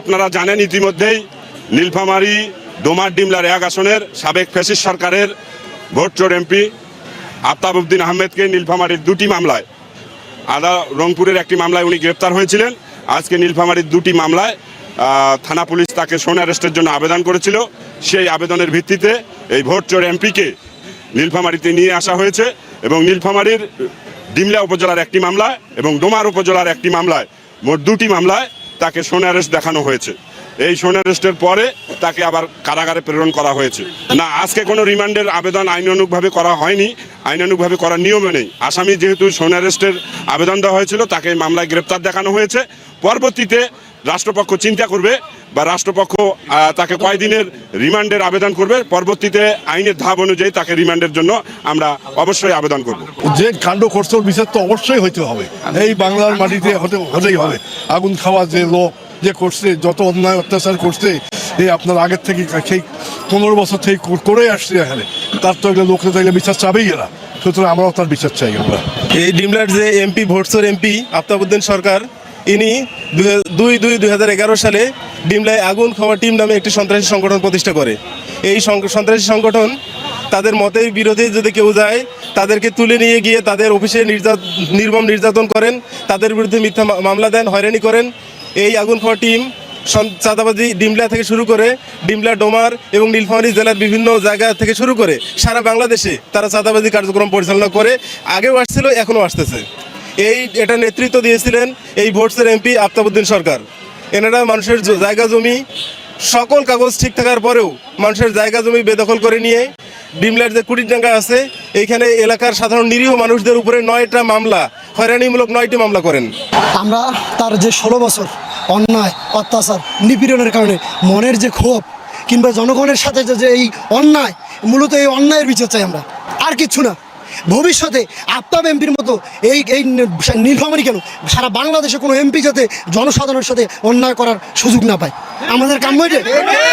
আপনারা জানেন ইতিমধ্যেই নীলফামারী ডোমার ডিমলার এক আসনের সাবেক ফ্যাসিস সরকারের ভোট চোর এমপি আফতাব উদ্দিন আহমেদকে নীলফামারীর দুটি মামলায়, আদা রংপুরের একটি মামলায় উনি গ্রেপ্তার হয়েছিলেন। আজকে নীলফামারীর দুটি মামলায় থানা পুলিশ তাকে সোন অ্যারেস্টের জন্য আবেদন করেছিল। সেই আবেদনের ভিত্তিতে এই ভোট চোর এমপিকে নীলফামারীতে নিয়ে আসা হয়েছে এবং নীলফামারীর ডিমলা উপজেলার একটি মামলায় এবং ডোমার উপজেলার একটি মামলায় মোট দুটি মামলায় তাকে শোন অ্যারেস্ট দেখানো হয়েছে। এই শোন অ্যারেস্টের পরে তাকে আবার কারাগারে প্রেরণ করা হয়েছে। না, আজকে কোনো রিমান্ডের আবেদন আইনানুগভাবে করা হয়নি। আইনানুগভাবে করার নিয়মে নেই। আসামি যেহেতু সোন অ্যারেস্টের আবেদন দেওয়া হয়েছিল, তাকে মামলায় গ্রেপ্তার দেখানো হয়েছে। পরবর্তীতে রাষ্ট্রপক্ষ চিন্তা করবে বা রাষ্ট্রপক্ষ তাকে কয়দিনের রিমান্ডের আবেদন করবে পরবর্তীতে আইনের ধাপ অনুযায়ী তাকে রিমান্ডের জন্য আমরা অবশ্যই আবেদন করব। যে কাণ্ড করছে ওর বিচার তো অবশ্যই হইতে হবে। এই বাংলার মাটিতে হতে হতেই হবে। আগুন খাওয়া যে লোক যে করছে যত অন্যায় অত্যাচার করছে এই আপনার আগের থেকে সেই পনেরো বছর থেকে কর- করে আসছে এখানে। তার তো একটা লোকের তাইলে বিচার চাবেই এরা। সুতরাং আমরাও তার বিচার চাই আমরা। এই ডিমলার যে এমপি ভোটসোর এমপি আফতাবুদ্দিন সরকার ইনি দুই- দুই দুই সালে ডিমলায় আগুন খাওয়া টিম নামে একটি সন্ত্রাসী সংগঠন প্রতিষ্ঠা করে। এই সন্ত্রাসী সংগঠন তাদের মতের বিরোধী যদি কেউ যায়, তাদেরকে তুলে নিয়ে গিয়ে তাদের অফিসে নির্যাত নির্মম নির্যাতন করেন, তাদের বিরুদ্ধে মিথ্যা মামলা দেন, হয়রানি করেন। এই আগুন খাওয়া টিম চাঁদাবাজি ডিমলা থেকে শুরু করে ডিমলা, ডোমার এবং নীলফামারী জেলার বিভিন্ন জায়গা থেকে শুরু করে সারা বাংলাদেশে তারা চাঁদাবাজি কার্যক্রম পরিচালনা করে। আগেও আসছিল, এখনও আসতেছে। এই এটা নেতৃত্ব দিয়েছিলেন এই ভোটসের এমপি আফতাবুদ্দিন সরকার। এনারা মানুষের জায়গা জমি, সকল কাগজ ঠিক থাকার পরেও মানুষের জায়গা জমি বেদখল করে নিয়ে ডিমলার যে কুড়িডাঙ্গা আছে, এইখানে এলাকার সাধারণ নিরীহ মানুষদের উপরে নয়টা মামলা, হয়রানিমূলক নয়টি মামলা করেন। আমরা তার যে ষোলো বছর অন্যায়, অত্যাচার, নিপীড়নের কারণে মনের যে ক্ষোভ কিংবা জনগণের সাথে যে এই অন্যায়, মূলত এই অন্যায়ের বিচার চাই আমরা। আর কিচ্ছু না। ভবিষ্যতে আফতাব এমপির মতো এই এই নীলফামারি কেন? সারা বাংলাদেশে কোনো এমপি যাতে জনসাধারণের সাথে অন্যায় করার সুযোগ না পায়। আমাদের কাম্য